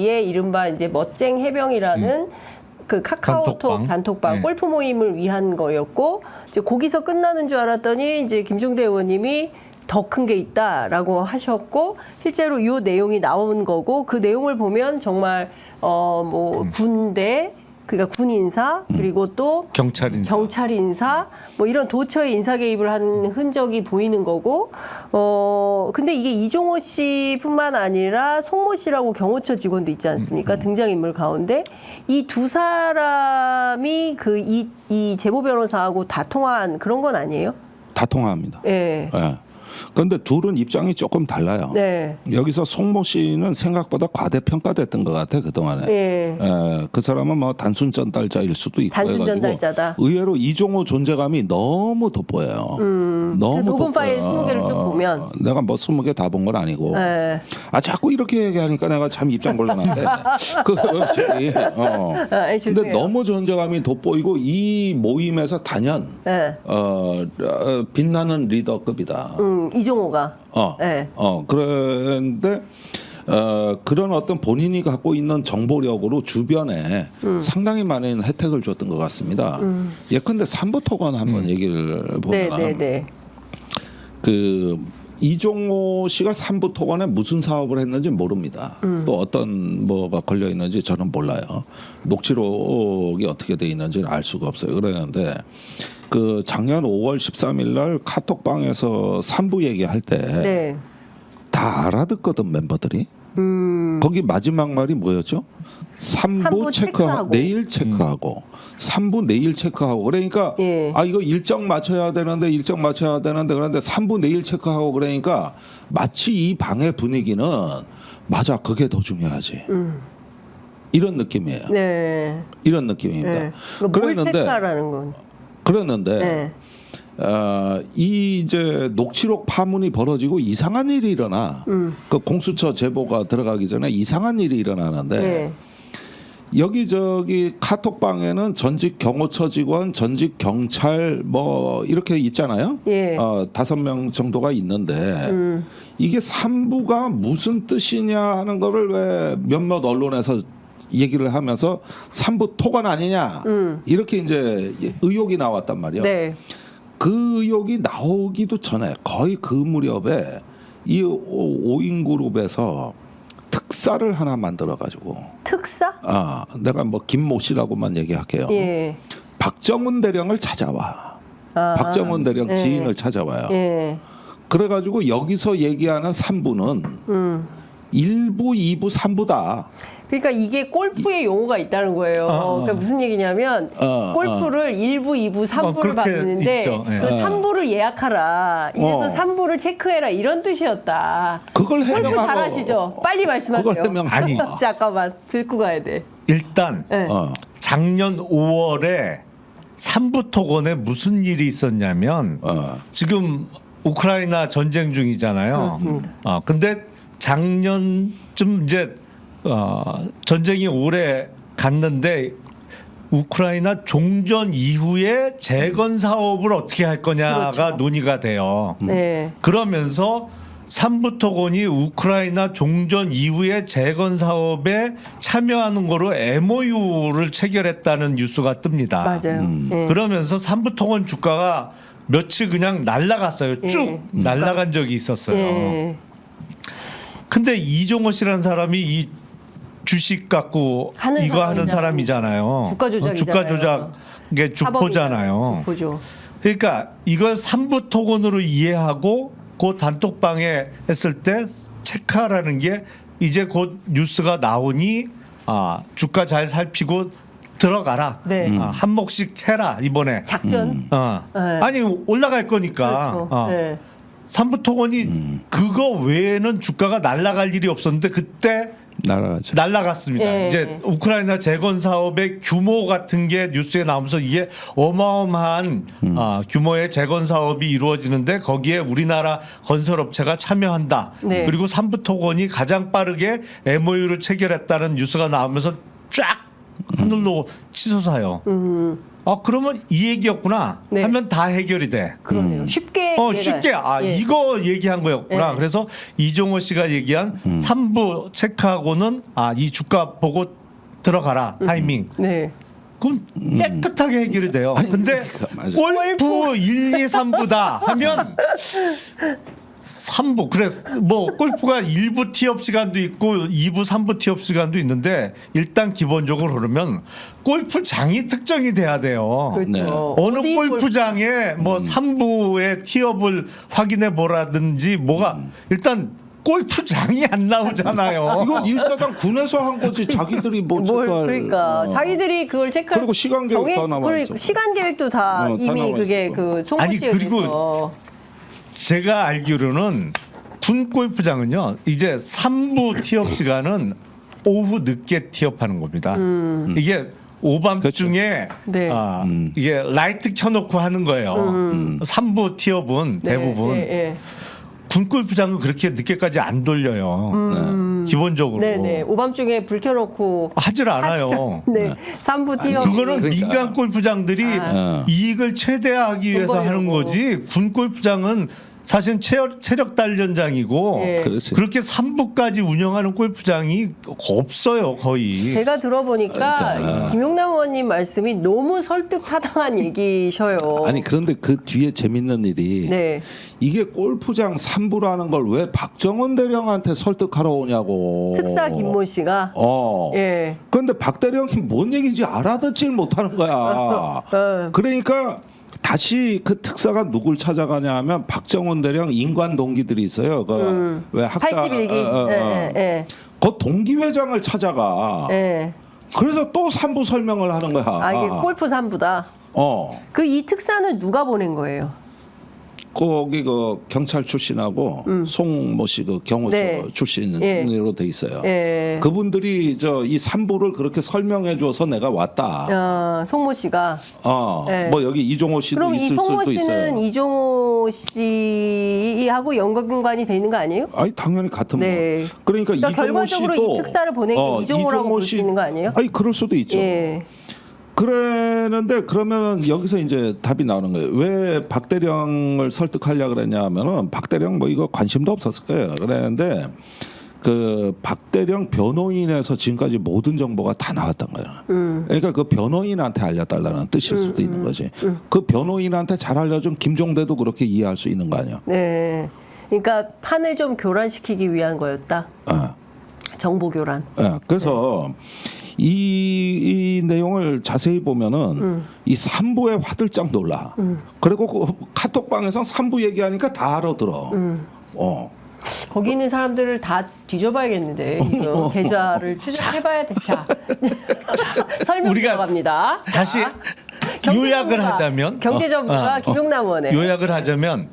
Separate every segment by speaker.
Speaker 1: 거기에 이른바 이제 멋쟁 해병이라는 그 카카오톡
Speaker 2: 단톡방.
Speaker 1: 단톡방,
Speaker 2: 네.
Speaker 1: 골프 모임을 위한 거였고 이제 거기서 끝나는 줄 알았더니 이제 김종대 의원님이 더 큰 게 있다라고 하셨고 실제로 요 내용이 나온 거고 그 내용을 보면 정말 어뭐
Speaker 2: 음.
Speaker 1: 군대 그러니까 군 인사 그리고 또
Speaker 2: 경찰 인사.
Speaker 1: 경찰 인사 뭐 이런 도처에 인사 개입을 한 흔적이 보이는 거고 어 근데 이게 이종호 씨뿐만 아니라 송모 씨라고 경호처 직원도 있지 않습니까 등장 인물 가운데 이 두 사람이 그 이 이 제보 변호사하고 다 통한 그런 건 아니에요?
Speaker 3: 다 통합니다.
Speaker 1: 예.
Speaker 3: 예. 그런데 둘은 입장이 조금 달라요.
Speaker 1: 네.
Speaker 3: 여기서 송모 씨는 생각보다 과대평가됐던 것 같아 그 동안에.
Speaker 1: 예.
Speaker 3: 예, 그 사람은 뭐 단순 전달자일 수도 있고
Speaker 1: 단순
Speaker 3: 해가지고
Speaker 1: 전달자다.
Speaker 3: 의외로 이종호 존재감이 너무 돋보여요.
Speaker 1: 그
Speaker 3: 너무
Speaker 1: 녹음 파일
Speaker 3: 돋보여.
Speaker 1: 20개를 쭉 보면.
Speaker 3: 내가 뭐 20개 다 본 건 아니고
Speaker 1: 예.
Speaker 3: 아 자꾸 이렇게 얘기하니까 내가 참 입장 곤란한데 그 저기 어.
Speaker 1: 아, 예,
Speaker 3: 근데
Speaker 1: 죄송해요.
Speaker 3: 너무 존재감이 돋보이고 이 모임에서 단연
Speaker 1: 예.
Speaker 3: 어, 어 빛나는 리더급이다.
Speaker 1: 음, 이종호가
Speaker 3: 어,
Speaker 1: 네.
Speaker 3: 어, 그런데 어, 그런 어떤 본인이 갖고 있는 정보력으로 주변에
Speaker 1: 음.
Speaker 3: 상당히 많은 혜택을 줬던 것 같습니다. 예컨대 삼부토건 한번 얘기를
Speaker 1: 네,
Speaker 3: 보면
Speaker 1: 네, 네.
Speaker 3: 그 이종호 씨가 삼부토건에 무슨 사업을 했는지 모릅니다.
Speaker 1: 음.
Speaker 3: 또 어떤 뭐가 걸려 있는지 저는 몰라요. 녹취록이 어떻게 돼 있는지는 알 수가 없어요. 그러는데 그 작년 5월 13일 날 카톡방에서 삼부 얘기할 때
Speaker 1: 네.
Speaker 3: 다 알아듣거든 멤버들이.
Speaker 1: 음.
Speaker 3: 거기 마지막 말이 뭐였죠? 삼부
Speaker 1: 삼부
Speaker 3: 체크하고
Speaker 1: 체크하고.
Speaker 3: 내일 체크하고 삼부 내일 체크하고 그러니까
Speaker 1: 예.
Speaker 3: 아 이거 일정 맞춰야 되는데 일정 맞춰야 되는데 그런데 삼부 내일 체크하고 그러니까 마치 이 방의 분위기는 맞아 그게 더 중요하지
Speaker 1: 음.
Speaker 3: 이런 느낌이에요.
Speaker 1: 네.
Speaker 3: 이런 느낌입니다.
Speaker 1: 네. 그러니까 뭘
Speaker 3: 그랬는데
Speaker 1: 체크하라는 건.
Speaker 3: 그랬는데
Speaker 1: 네.
Speaker 3: 어, 이 이제 녹취록 파문이 벌어지고 이상한 일이 일어나.
Speaker 1: 음.
Speaker 3: 그 공수처 제보가 들어가기 전에 이상한 일이 일어나는데
Speaker 1: 네.
Speaker 3: 여기저기 카톡방에는 전직 경호처 직원, 전직 경찰 뭐 이렇게 있잖아요.
Speaker 1: 예.
Speaker 3: 어, 다섯 명 정도가 있는데
Speaker 1: 음.
Speaker 3: 이게 삼부가 무슨 뜻이냐 하는 거를 왜 몇몇 언론에서 얘기를 하면서 삼부 토관 아니냐
Speaker 1: 음.
Speaker 3: 이렇게 이제 의혹이 나왔단 말이에요.
Speaker 1: 네.
Speaker 3: 그 의혹이 나오기도 전에 거의 그 무렵에 이 오- 오인 그룹에서 특사를 하나 만들어 가지고
Speaker 1: 특사?
Speaker 3: 아 내가 뭐 김모 씨라고만 얘기할게요.
Speaker 1: 예.
Speaker 3: 박정훈 대령을 찾아와.
Speaker 1: 아.
Speaker 3: 박정훈 대령
Speaker 1: 예.
Speaker 3: 지인을 찾아와요.
Speaker 1: 예.
Speaker 3: 그래 가지고 여기서 얘기하는 삼부는
Speaker 1: 음.
Speaker 3: 일부이부삼부다
Speaker 1: 그러니까 이게 골프의 용어가 있다는 거예요.
Speaker 2: 어, 어.
Speaker 1: 그러니까 무슨 얘기냐면
Speaker 3: 어,
Speaker 1: 골프를 일 1부, 2부, 3부를
Speaker 2: 그렇게
Speaker 1: 받는데
Speaker 2: 있죠. 예.
Speaker 1: 그 3부를 예약하라. 이래서
Speaker 3: 어.
Speaker 1: 3부를 체크해라 이런 뜻이었다.
Speaker 3: 그걸
Speaker 1: 골프
Speaker 3: 해명하고
Speaker 1: 잘하시죠? 빨리 말씀하세요.
Speaker 3: 그걸 해명
Speaker 2: 아니.
Speaker 1: 잠깐만 듣고 가야 돼.
Speaker 2: 일단
Speaker 1: 네.
Speaker 3: 어.
Speaker 2: 작년 5월에 삼부토건에 무슨 일이 있었냐면
Speaker 3: 어.
Speaker 2: 지금 우크라이나 전쟁 중이잖아요.
Speaker 1: 그렇습니다.
Speaker 2: 어, 근데 작년쯤 이제 어, 전쟁이 오래 갔는데 우크라이나 종전 이후에 재건 사업을 어떻게 할 거냐가
Speaker 1: 그렇죠.
Speaker 2: 논의가 돼요.
Speaker 1: 네.
Speaker 2: 그러면서 삼부토건이 우크라이나 종전 이후에 재건 사업에 참여하는 거로 MOU를 체결했다는 뉴스가 뜹니다.
Speaker 1: 맞아요. 예.
Speaker 2: 그러면서 삼부토건 주가가 며칠 그냥 날라갔어요. 쭉
Speaker 1: 예.
Speaker 2: 날라간 적이 있었어요.
Speaker 1: 예.
Speaker 2: 근데 이종호 씨라는 사람이 이 주식 갖고
Speaker 1: 하는
Speaker 2: 이거 하는
Speaker 1: 사람이잖아요. 주가 조작이잖아요.
Speaker 2: 어, 주가 조작의 주포잖아요.
Speaker 1: 주포죠.
Speaker 2: 그러니까 이걸 삼부토건으로 이해하고 그 단톡방에 했을 때 체크하라는 게 이제 곧 뉴스가 나오니 아 주가 잘 살피고 들어가라.
Speaker 1: 네.
Speaker 2: 아, 한 몫씩 해라 이번에.
Speaker 1: 작전.
Speaker 2: 어.
Speaker 1: 네.
Speaker 2: 아니 올라갈 거니까.
Speaker 1: 그렇죠.
Speaker 2: 어.
Speaker 1: 네.
Speaker 2: 삼부토건이 그거 외에는 주가가 날아갈 일이 없었는데 그때
Speaker 3: 날아가죠.
Speaker 2: 날라갔습니다.
Speaker 1: 예.
Speaker 2: 이제 우크라이나 재건 사업의 규모 같은 게 뉴스에 나오면서 이게 어마어마한 아, 규모의 재건 사업이 이루어지는데 거기에 우리나라 건설업체가 참여한다.
Speaker 1: 네.
Speaker 2: 그리고 삼부토건이 가장 빠르게 MOU를 체결했다는 뉴스가 나오면서 쫙 하늘로 치솟아요.
Speaker 1: 음.
Speaker 2: 아 그러면 이 얘기였구나
Speaker 1: 네.
Speaker 2: 하면 다 해결이 돼.
Speaker 1: 그러네요. 쉽게
Speaker 2: 어
Speaker 1: 이해가-
Speaker 2: 쉽게 아
Speaker 1: 예.
Speaker 2: 이거 얘기한 거였구나.
Speaker 1: 예.
Speaker 2: 그래서 이종호 씨가 얘기한 삼 3부 체크하고는 아 이 주가 보고 들어가라 타이밍.
Speaker 1: 네.
Speaker 2: 그럼 깨끗하게 해결이 돼요. 근데
Speaker 3: 그러니까 맞아.
Speaker 2: 골프 1, 2, 3부다 하면 3부 그래 뭐 골프가 1부 티업 시간도 있고 2부 3부 티업 시간도 있는데 일단 기본적으로 그러면 골프장이 특정이 돼야 돼요.
Speaker 1: 그렇죠.
Speaker 3: 네.
Speaker 2: 어느
Speaker 1: 어디
Speaker 2: 골프장에 뭐 3부의 티업을 확인해 보라든지 뭐가 일단 골프장이 안 나오잖아요.
Speaker 3: 이건 일사당 군에서 한 거지 자기들이
Speaker 1: 뭐뭘
Speaker 3: 체크할-
Speaker 1: 그러니까
Speaker 3: 어.
Speaker 1: 자기들이 그걸 체크할
Speaker 3: 그리고 시간 계획
Speaker 1: 정해-
Speaker 3: 다 남아
Speaker 1: 그리고
Speaker 3: 있어.
Speaker 1: 시간 계획도 다
Speaker 3: 어, 다
Speaker 1: 이미
Speaker 3: 남아
Speaker 1: 그게
Speaker 3: 있어.
Speaker 1: 그
Speaker 2: 아니,
Speaker 1: 송고시에
Speaker 2: 그리고 제가 알기로는 군 골프장은요 이제 3부 티업 시간은 오후 늦게 티업하는 겁니다. 이게 오밤중에
Speaker 1: 네.
Speaker 2: 아,
Speaker 3: 음.
Speaker 2: 이게 라이트 켜놓고 하는 거예요. 3부 티업은 대부분
Speaker 1: 네, 네,
Speaker 2: 군 골프장은 그렇게 늦게까지 안 돌려요. 기본적으로
Speaker 1: 네, 네. 오밤중에 불 켜놓고
Speaker 2: 하질 않아요.
Speaker 1: 네. 삼부 티어
Speaker 2: 그거는
Speaker 3: 그러니까.
Speaker 2: 민간 골프장들이
Speaker 3: 아.
Speaker 2: 이익을 최대화하기 위해서
Speaker 1: 돈
Speaker 2: 하는. 거지 군 골프장은 사실 체력, 체력 단련장이고
Speaker 1: 예.
Speaker 3: 그렇지.
Speaker 2: 그렇게 3부까지 운영하는 골프장이 없어요 거의.
Speaker 1: 제가 들어보니까
Speaker 3: 그러니까.
Speaker 1: 김용남 의원님 말씀이 너무 설득하당한 얘기셔요.
Speaker 3: 아니 그런데 그 뒤에 재밌는 일이
Speaker 1: 네.
Speaker 3: 이게 골프장 3부라는 걸 왜 박정원 대령한테 설득하러 오냐고.
Speaker 1: 특사 김모 씨가
Speaker 3: 어.
Speaker 1: 예.
Speaker 3: 그런데 박 대령이 뭔 얘기인지 알아듣질 못하는 거야.
Speaker 1: 어.
Speaker 3: 그러니까 다시 그 특사가 누굴 찾아가냐 하면 박정원 대령 인관 동기들이 있어요. 그왜 학사
Speaker 1: 81기.
Speaker 3: 어, 어, 어.
Speaker 1: 예, 예,
Speaker 3: 그 동기회장을 찾아가.
Speaker 1: 예. 예.
Speaker 3: 그래서 또 3부 설명을 하는 거야.
Speaker 1: 아, 이게 골프 삼부다.
Speaker 3: 어.
Speaker 1: 그 이 특사는 누가 보낸 거예요?
Speaker 3: 거기 그 경찰 출신하고 송모 씨 그 경호처
Speaker 1: 네.
Speaker 3: 출신으로
Speaker 1: 예.
Speaker 3: 돼 있어요.
Speaker 1: 예.
Speaker 3: 그분들이 저이 3부를 그렇게 설명해 줘서 내가 왔다.
Speaker 1: 어, 송모 씨가.
Speaker 3: 어.
Speaker 1: 예.
Speaker 3: 뭐 여기 이종호 씨도
Speaker 1: 그럼 이
Speaker 3: 있을
Speaker 1: 송모
Speaker 3: 수도
Speaker 1: 씨는
Speaker 3: 있어요.
Speaker 1: 이종호 씨하고 연관관이 돼 있는 거 아니에요?
Speaker 3: 아니 당연히 같은
Speaker 1: 네.
Speaker 3: 뭐. 그러니까,
Speaker 1: 그러니까
Speaker 3: 이종호
Speaker 1: 결과적으로
Speaker 3: 씨도 어,
Speaker 1: 이 특사를 보낸 게 이종호라고
Speaker 3: 이종호
Speaker 1: 볼 수 있는 거 아니에요?
Speaker 3: 아니 그럴 수도 있죠.
Speaker 1: 예.
Speaker 3: 그랬는데 그러면 여기서 이제 답이 나오는 거예요. 왜 박대령을 설득하려 그랬냐 하면은 박대령 뭐 이거 관심도 없었을 거예요. 그랬는데 그 박대령 변호인에서 지금까지 모든 정보가 다 나왔던 거예요.
Speaker 1: 음.
Speaker 3: 그러니까 그 변호인한테 알려달라는 뜻일 수도 있는 거지.
Speaker 1: 음.
Speaker 3: 그 변호인한테 잘 알려준 김종대도 그렇게 이해할 수 있는 거 아니야.
Speaker 1: 네. 그러니까 판을 좀 교란시키기 위한 거였다.
Speaker 3: 어.
Speaker 1: 정보 교란.
Speaker 3: 예, 그래서 이, 이 내용을 자세히 보면은
Speaker 1: 음.
Speaker 3: 이 3부에 화들짝 놀라. 그리고 그 카톡방에서 3부 얘기하니까 다 알아들어.
Speaker 1: 음.
Speaker 3: 어.
Speaker 1: 거기 있는 사람들을 다 뒤져봐야겠는데 이거 계좌를 추적해봐야 돼. 자, 자 설명
Speaker 2: 우리가
Speaker 1: 들어갑니다. 자,
Speaker 2: 다시 요약을 하자면
Speaker 1: 경제전문가
Speaker 2: 어, 어,
Speaker 1: 김용남 의원의
Speaker 2: 요약을 하자면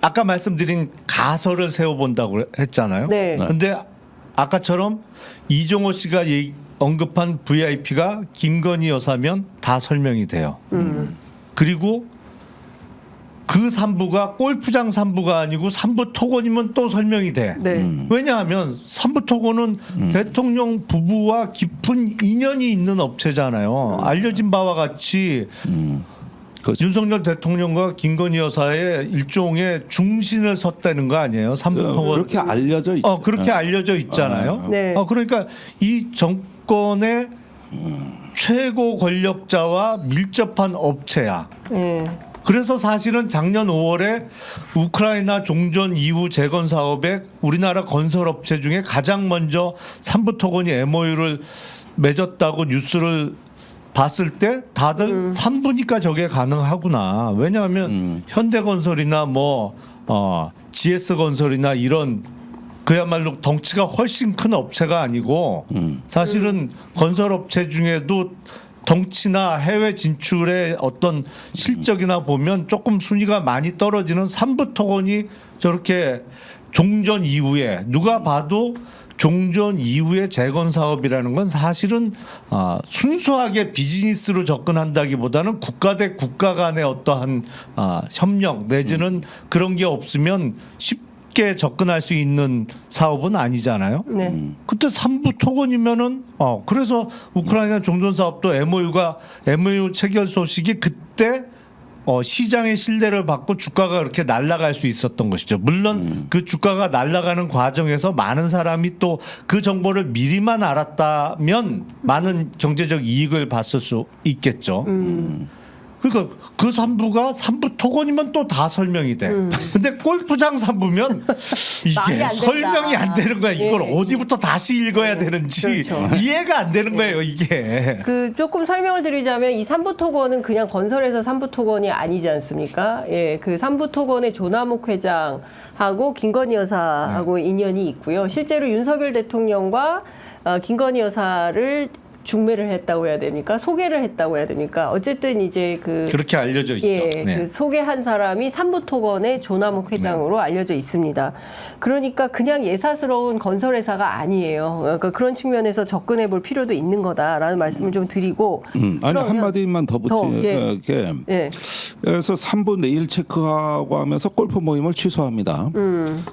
Speaker 2: 아까 말씀드린 가설을 세워본다고 했잖아요.
Speaker 1: 네.
Speaker 2: 근데 아까처럼 이종호 씨가 얘기- 언급한 VIP가 김건희 여사면 다 설명이 돼요.
Speaker 1: 음.
Speaker 2: 그리고 그 3부가 골프장 3부가 아니고 3부 토건이면 또 설명이 돼.
Speaker 1: 네.
Speaker 2: 왜냐하면 3부 토건은 대통령 부부와 깊은 인연이 있는 업체잖아요. 알려진 바와 같이
Speaker 3: 그렇죠.
Speaker 2: 윤석열 대통령과 김건희 여사의 일종의 중신을 섰다는 거 아니에요? 3부 토건.
Speaker 3: 그렇게 알려져 있죠.
Speaker 2: 어 그렇게 알려져 있잖아요.
Speaker 1: 네.
Speaker 2: 어 그러니까 이 정 권의 최고 권력자와 밀접한 업체야.
Speaker 1: 예.
Speaker 2: 그래서 사실은 작년 5월에 우크라이나 종전 이후 재건 사업에 우리나라 건설 업체 중에 가장 먼저 삼부토건이 MOU를 맺었다고 뉴스를 봤을 때 다들 삼부니까 저게 가능하구나. 왜냐하면 현대건설이나 뭐 어, GS건설이나 이런 그야말로 덩치가 훨씬 큰 업체가 아니고 사실은 건설 업체 중에도 덩치나 해외 진출의 어떤 실적이나 보면 조금 순위가 많이 떨어지는 삼부토건이 저렇게 종전 이후에 누가 봐도 종전 이후의 재건 사업이라는 건 사실은 아, 순수하게 비즈니스로 접근한다기보다는 국가 대 국가 간의 어떠한 아, 협력 내지는 그런 게 없으면 쉽게 쉽게 접근할 수 있는 사업은 아니잖아요.
Speaker 1: 네.
Speaker 2: 그때 삼부 토건이면은 어 그래서 우크라이나 종전 사업도 MOU가 MOU 체결 소식이 그때 어 시장의 신뢰를 받고 주가가 그렇게 날아갈 수 있었던 것이죠. 물론 그 주가가 날아가는 과정에서 많은 사람이 또 그 정보를 미리만 알았다면 많은 경제적 이익을 봤을 수 있겠죠. 그러니까 그 삼부가 삼부 토건이면 또 다 설명이 돼. 근데 골프장 삼부면
Speaker 1: 말이
Speaker 2: 이게
Speaker 1: 안 된다.
Speaker 2: 설명이 안 되는 거야. 이걸
Speaker 1: 예.
Speaker 2: 어디부터 다시 읽어야 되는지
Speaker 1: 그렇죠.
Speaker 2: 이해가 안 되는 거예요. 이게.
Speaker 1: 그 조금 설명을 드리자면 이 삼부토건은 그냥 건설회사 삼부토건이 아니지 않습니까? 예, 그 삼부토건의 조남욱 회장하고 김건희 여사하고
Speaker 2: 네.
Speaker 1: 인연이 있고요. 실제로 윤석열 대통령과 어, 김건희 여사를 중매를 했다고 해야 됩니까? 소개를 했다고 해야 됩니까? 어쨌든 이제 그
Speaker 2: 그렇게 알려져 있죠.
Speaker 1: 예,
Speaker 2: 네.
Speaker 1: 그 소개한 사람이 삼부토건의 조남욱 회장으로 알려져 있습니다. 그러니까 그냥 예사스러운 건설회사가 아니에요. 그러니까 그런 측면에서 접근해 볼 필요도 있는 거다라는 말씀을 좀 드리고.
Speaker 3: 음, 아니 한 마디만 더
Speaker 1: 더, 예.
Speaker 3: 붙이게.
Speaker 1: 예,
Speaker 3: 그래서 3부 내일 체크하고 하면서 골프 모임을 취소합니다.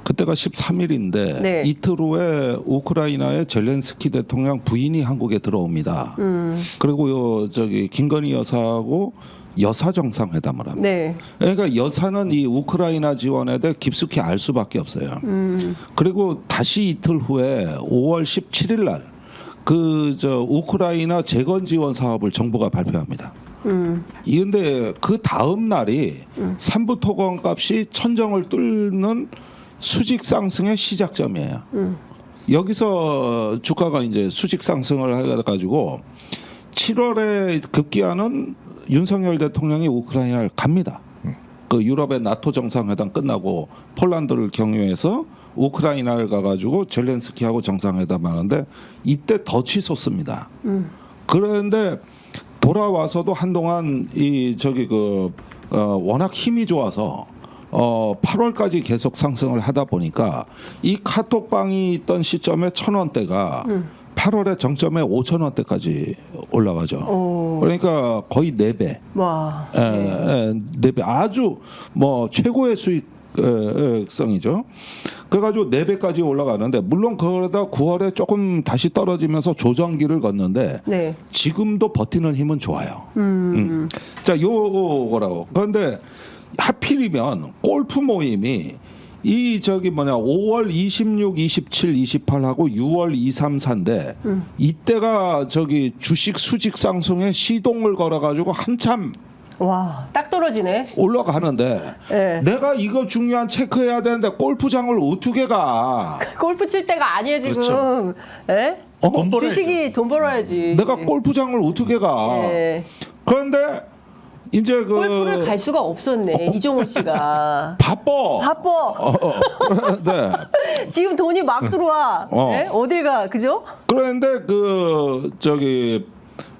Speaker 3: 그때가 13일인데
Speaker 1: 음. 네.
Speaker 3: 이틀 후에 우크라이나의 젤렌스키 대통령 부인이 한국에 들어옵니다.
Speaker 1: 음.
Speaker 3: 그리고 요 저기 김건희 여사하고 여사 정상회담을 합니다.
Speaker 1: 네,
Speaker 3: 그러니까 여사는 이 우크라이나 지원에 대해 깊숙이 알 수밖에 없어요.
Speaker 1: 음.
Speaker 3: 그리고 다시 이틀 후에 5월 17일 날 그 저 우크라이나 재건 지원 사업을 정부가 발표합니다.
Speaker 1: 음.
Speaker 3: 이런데 그 다음 날이 삼부 토건 값이 천정을 뚫는 수직 상승의 시작점이에요. 여기서 주가가 이제 수직 상승을 해가지고 7월에 급기야는 윤석열 대통령이 우크라이나를 갑니다. 그 유럽의 나토 정상회담 끝나고 폴란드를 경유해서 우크라이나를 가가지고 젤렌스키하고 정상회담하는데 이때 더 치솟습니다. 그런데 돌아와서도 한동안 이 저기 그 어, 워낙 힘이 좋아서 어 8월까지 계속 상승을 하다 보니까 이 카톡방이 있던 시점에 천 원대가 8월에 정점에 5천 원대까지 올라가죠.
Speaker 1: 오.
Speaker 3: 그러니까 거의 네 배.
Speaker 1: 와,
Speaker 3: 예, 예, 네배 아주 뭐 최고의 수익 성이죠. 그래가지고 네 배까지 올라가는데 물론 그러다 9월에 조금 다시 떨어지면서 조정기를 걷는데
Speaker 1: 네,
Speaker 3: 지금도 버티는 힘은 좋아요. 음. 자, 요거라고. 그런데 하필이면 골프 모임이 이 저기 뭐냐 5월 26, 27, 28하고 6월 2, 3, 4인데 이때가 저기 주식 수직 상승에 시동을 걸어가지고 한참
Speaker 1: 와, 딱 떨어지네.
Speaker 3: 올라가는데
Speaker 1: 예.
Speaker 3: 내가 이거 중요한 체크해야 되는데 골프장을 어떻게 가?
Speaker 1: 골프 칠 때가 아니에요 지금.
Speaker 2: 그렇죠.
Speaker 1: 예?
Speaker 3: 어?
Speaker 2: 돈 벌어야죠.
Speaker 1: 주식이 돈 벌어야지.
Speaker 3: 내가 골프장을 어떻게 가?
Speaker 1: 예.
Speaker 3: 그런데 이제 그
Speaker 1: 골프를 갈 수가 없었네 이종호 씨가.
Speaker 3: 바빠.
Speaker 1: 바빠.
Speaker 3: 어, 어. 네.
Speaker 1: 지금 돈이 막 들어와.
Speaker 3: 어.
Speaker 1: 예? 어딜 가, 그죠?
Speaker 3: 그런데 그 저기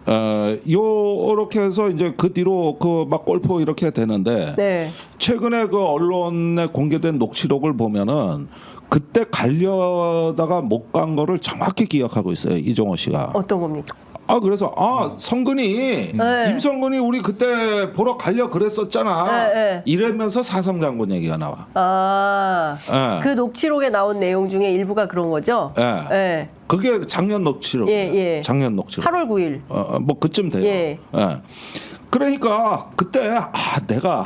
Speaker 3: 어 요렇게 해서 이제 그 뒤로 그 막 골프 이렇게 되는데
Speaker 1: 네.
Speaker 3: 최근에 그 언론에 공개된 녹취록을 보면은 그때 가려다가 못 간 거를 정확히 기억하고 있어요 이종호 씨가.
Speaker 1: 어떤 겁니까?
Speaker 3: 아 그래서 아 성근이
Speaker 1: 네.
Speaker 3: 임성근이 우리 그때 보러 가려 그랬었잖아.
Speaker 1: 네, 네.
Speaker 3: 이러면서 사성 장군 얘기가 나와.
Speaker 1: 아,
Speaker 3: 예.
Speaker 1: 그 녹취록에 나온 내용 중에 일부가 그런 거죠?
Speaker 3: 예.
Speaker 1: 예.
Speaker 3: 그게 작년 녹취록.
Speaker 1: 예, 예.
Speaker 3: 작년 녹취록.
Speaker 1: 8월 9일.
Speaker 3: 어, 어, 뭐 그쯤 돼요.
Speaker 1: 예.
Speaker 3: 예. 그러니까 그때 아 내가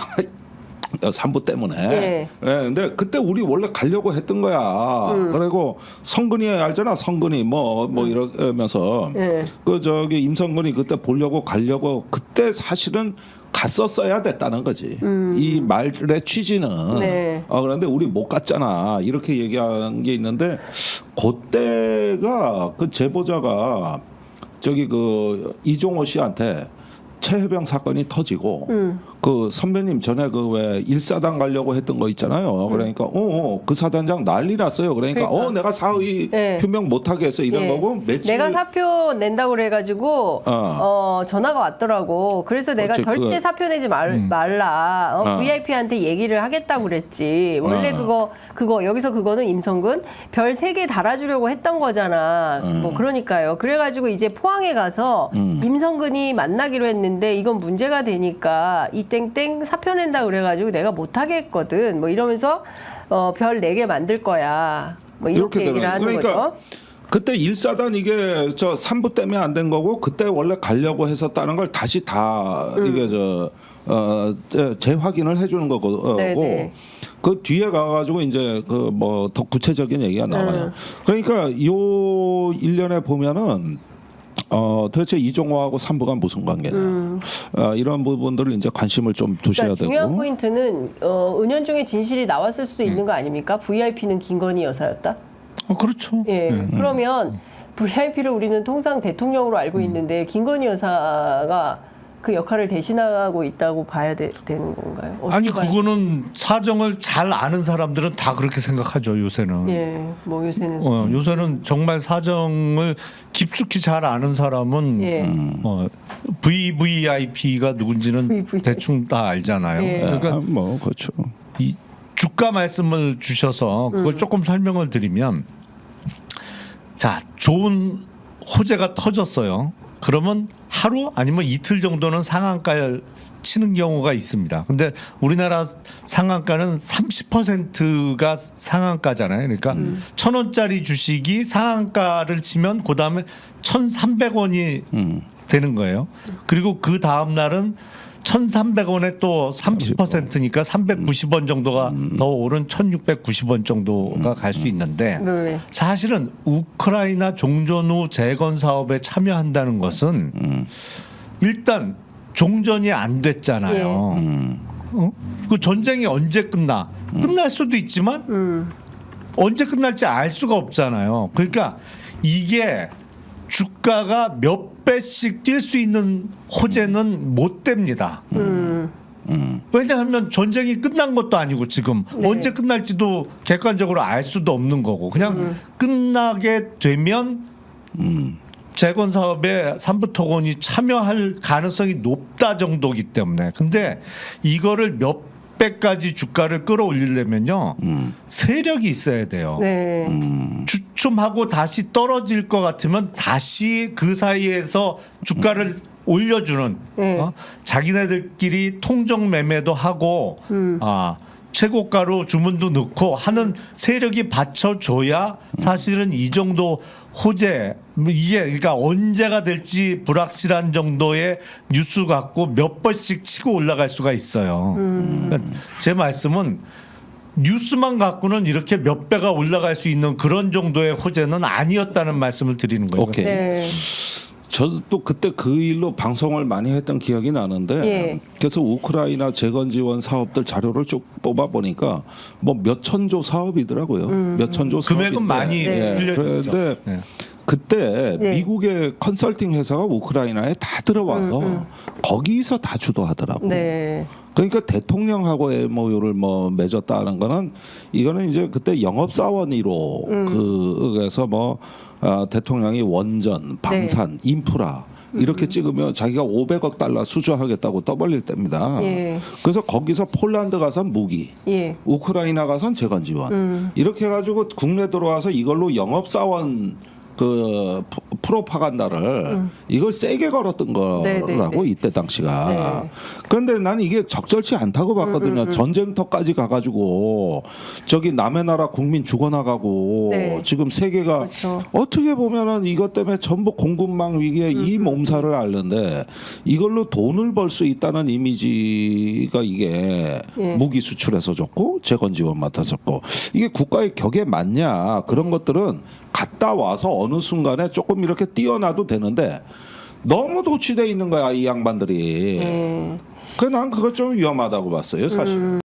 Speaker 3: 산부 때문에.
Speaker 1: 예.
Speaker 3: 예. 근데 그때 우리 원래 가려고 했던 거야.
Speaker 1: 음.
Speaker 3: 그리고 성근이 알잖아. 성근이 뭐뭐 이러면서
Speaker 1: 예.
Speaker 3: 그 저기 임성근이 그때 보려고 가려고 그때 사실은 갔었어야 됐다는 거지. 이 말의 취지는.
Speaker 1: 음. 네.
Speaker 3: 아 그런데 우리 못 갔잖아. 이렇게 얘기한 게 있는데 그때가 그 제보자가 저기 그 이종호 씨한테 최해병 사건이 터지고
Speaker 1: 음.
Speaker 3: 그 선배님 전에 그 왜 일사단 가려고 했던 거 있잖아요. 그러니까 어그 사단장 난리 났어요. 그러니까,
Speaker 1: 음. 그러니까.
Speaker 3: 어 내가 사의
Speaker 1: 네.
Speaker 3: 표명 못 하게 했어 이런
Speaker 1: 예.
Speaker 3: 거고 며칠
Speaker 1: 내가 사표 낸다고 그래가지고
Speaker 3: 어.
Speaker 1: 어. 전화가 왔더라고. 그래서 내가
Speaker 3: 그렇지,
Speaker 1: 절대
Speaker 3: 그거-
Speaker 1: 사표 내지 말, 말라. 어,
Speaker 3: 어.
Speaker 1: VIP한테 얘기를 하겠다고 그랬지. 원래
Speaker 3: 어.
Speaker 1: 그거 그거 여기서 그거는 임성근 별 세 개 달아주려고 했던 거잖아. 뭐 그러니까요. 그래가지고 이제 포항에 가서
Speaker 3: 음.
Speaker 1: 임성근이 만나기로 했는데 이건 문제가 되니까 이 땡땡 사표 낸다 그래가지고 내가 못하게 했거든. 뭐 이러면서 어, 별 4개 만들 거야. 뭐 이렇게,
Speaker 3: 이렇게
Speaker 1: 얘기를 하는
Speaker 3: 그러니까
Speaker 1: 거죠.
Speaker 3: 그때 일사단 이게 저 3부 때문에 안 된 거고 그때 원래 가려고 했었다는 걸 다시 다
Speaker 1: 음.
Speaker 3: 이게 저 어, 재- 재확인을 해주는 거고 어,
Speaker 1: 네,
Speaker 3: 고
Speaker 1: 네.
Speaker 3: 그 뒤에 가가지고 이제 그 뭐 더 구체적인 얘기가
Speaker 1: 음.
Speaker 3: 나와요. 그러니까 요 일련에 보면은 어 도대체 이종호하고 삼부가 무슨 관계냐 어, 이런 부분들을 이제 관심을 좀 두셔야
Speaker 1: 음. 그러니까 중요한
Speaker 3: 되고
Speaker 1: 포인트는 어, 은연중에 진실이 나왔을 수도 있는 거 아닙니까? VIP는 김건희 여사였다.
Speaker 2: 어, 그렇죠.
Speaker 1: 예.
Speaker 2: 예.
Speaker 1: 그러면 VIP를 우리는 통상 대통령으로 알고 있는데 김건희 여사가 그 역할을 대신하고 있다고 봐야 되, 는 건가요?
Speaker 2: 아니 그거는 사정을 잘 아는 사람들은 다 그렇게 생각하죠 요새는.
Speaker 1: 예. 뭐 요새는
Speaker 2: 어, 요새는 정말 사정을 깊숙이 잘 아는 사람은
Speaker 1: 예.
Speaker 2: 어, VVIP가 누군지는
Speaker 1: VVIP.
Speaker 2: 대충 다 알잖아요.
Speaker 1: 예.
Speaker 2: 그러니까
Speaker 3: 아, 뭐 그렇죠.
Speaker 2: 이 주가 말씀을 주셔서 그걸 조금 설명을 드리면 자 좋은 호재가 터졌어요. 그러면 하루 아니면 이틀 정도는 상한가를 치는 경우가 있습니다. 근데 우리나라 상한가는 30%가 상한가잖아요. 그러니까 천 원짜리 주식이 상한가를 치면 그 다음에 1,300원이
Speaker 3: 음.
Speaker 2: 되는 거예요. 그리고 그 다음 날은 1,300원에 또 30%니까 390원 정도가 더 오른 1,690원 정도가 갈 수 있는데
Speaker 1: 네.
Speaker 2: 사실은 우크라이나 종전 후 재건 사업에 참여한다는 것은 일단 종전이 안 됐잖아요.
Speaker 3: 음.
Speaker 2: 어? 그 전쟁이 언제 끝나? 끝날 수도 있지만
Speaker 1: 음.
Speaker 2: 언제 끝날지 알 수가 없잖아요. 그러니까 이게 주가가 몇 배씩 뛸 수 있는 호재는 못 됩니다.
Speaker 1: 음.
Speaker 3: 음.
Speaker 2: 왜냐하면 전쟁이 끝난 것도 아니고 지금
Speaker 1: 네.
Speaker 2: 언제 끝날지도 객관적으로 알 수도 없는 거고 그냥 끝나게 되면
Speaker 3: 음.
Speaker 2: 재건 사업에 삼부토건이 참여할 가능성이 높다 정도기 때문에 근데 이거를 몇 배까지 주가를 끌어올리려면요
Speaker 3: 음.
Speaker 2: 세력이 있어야 돼요.
Speaker 1: 네.
Speaker 3: 음.
Speaker 2: 주춤하고 다시 떨어질 것 같으면 다시 그 사이에서 주가를 올려주는
Speaker 1: 네.
Speaker 2: 어? 자기네들끼리 통정 매매도 하고 아 최고가로 주문도 넣고 하는 세력이 받쳐줘야 사실은 이 정도 호재 뭐 이게 그러니까 언제가 될지 불확실한 정도의 뉴스 갖고 몇 번씩 치고 올라갈 수가 있어요. 그러니까 제 말씀은 뉴스만 갖고는 이렇게 몇 배가 올라갈 수 있는 그런 정도의 호재는 아니었다는 말씀을 드리는 거예요.
Speaker 3: 오케이.
Speaker 1: 네.
Speaker 3: 저도 또 그때 그 일로 방송을 많이 했던 기억이 나는데
Speaker 1: 예.
Speaker 3: 그래서 우크라이나 재건 지원 사업들 자료를 쭉 뽑아 보니까 뭐 몇천 조 사업이더라고요. 몇천조
Speaker 2: 금액은
Speaker 3: 사업인데,
Speaker 2: 많이
Speaker 1: 네.
Speaker 2: 빌려줬죠.
Speaker 3: 그런데
Speaker 2: 네.
Speaker 3: 그때
Speaker 1: 네.
Speaker 3: 미국의 컨설팅 회사가 우크라이나에 다 들어와서 거기서 다 주도하더라고.
Speaker 1: 네.
Speaker 3: 그러니까 대통령하고 MOU를 뭐 맺었다는 거는 이거는 이제 그때 영업 사원으로 그에서 뭐 아, 대통령이 원전, 방산, 인프라 이렇게 찍으면 자기가 500억 달러 수주하겠다고 떠벌릴 때입니다.
Speaker 1: 예.
Speaker 3: 그래서 거기서 폴란드 가선 무기,
Speaker 1: 예.
Speaker 3: 우크라이나 가선 재건 지원
Speaker 1: 음.
Speaker 3: 이렇게 해가지고 국내 들어와서 이걸로 영업 사원 그 프- 프로파간다를 이걸 세게 걸었던 거라고
Speaker 1: 음. 네, 네, 네.
Speaker 3: 이때 당시가
Speaker 1: 네. 음,
Speaker 3: 그런데 나는 이게 적절치 않다고 봤거든요 전쟁터까지 가가지고 저기 남의 나라 국민 죽어나가고
Speaker 1: 네.
Speaker 3: 지금 세계가
Speaker 1: 그렇죠.
Speaker 3: 어떻게 보면은 이것 때문에 전부 공급망 위기에 이 몸살을 앓는데 이걸로 돈을 벌 수 있다는 이미지가 이게
Speaker 1: 예.
Speaker 3: 무기 수출해서 줬고 재건 지원 맡아줬고 이게 국가의 격에 맞냐 그런 것들은 갔다 와서 어느 순간에 조금 이렇게 뛰어나도 되는데 너무 도취돼 있는 거야 이 양반들이.
Speaker 1: 예.
Speaker 3: 그난 그거 좀 위험하다고 봤어요 사실.